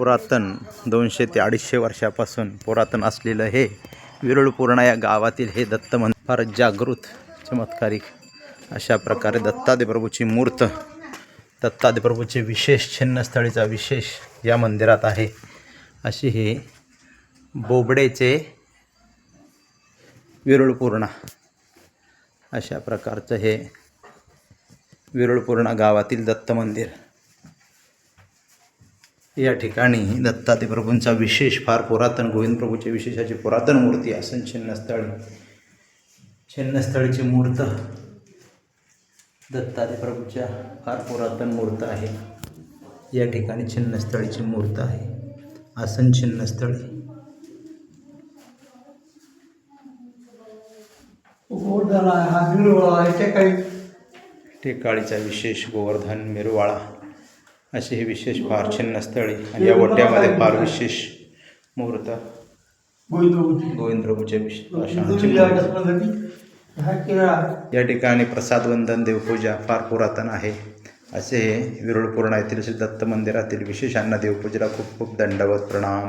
पुरातन दोनशे ते अडीचशे वर्षापासून पुरातन असलेलं हे विरुळपूर्णा या गावातील हे दत्त मंदिर फार जागृत चमत्कारिक अशा प्रकारे दत्तादेप्रभूची मूर्त दत्तादेप्रभूचे विशेष छिन्नस्थळीचा विशेष या मंदिरात आहे. अशी हे बोबडेचे विरुळपूर्णा अशा प्रकारचं हे विरुळपूर्णा गावातील दत्त मंदिर या ठिकाणी दत्तादिप्रभूंचा विशेष फार पुरातन गोविंद प्रभूचे विशेषाची पुरातन मूर्ती असून छिन्नस्थळी. छिन्नस्थळीची मूर्त दत्तादिप्रभूच्या फार पुरातन मूर्त आहे. या ठिकाणी छिन्नस्थळीची मूर्त आहे. आसन छिन्नस्थळी. गोवर्धन हा टेकाळीचा विशेष गोवर्धन मिरवाळा. असे हे विशेष फार छिन्नस्थळी आणि या वट्यामध्ये फार विशेष मुहूर्त. विशेष हा या ठिकाणी प्रसाद वंदन देवपूजा फार पुरातन आहे. असे विरुळपूर्णा येथील श्री दत्त मंदिरातील विशेष अन्न देवपूजेला खूप खूप दंडवत प्रणाम.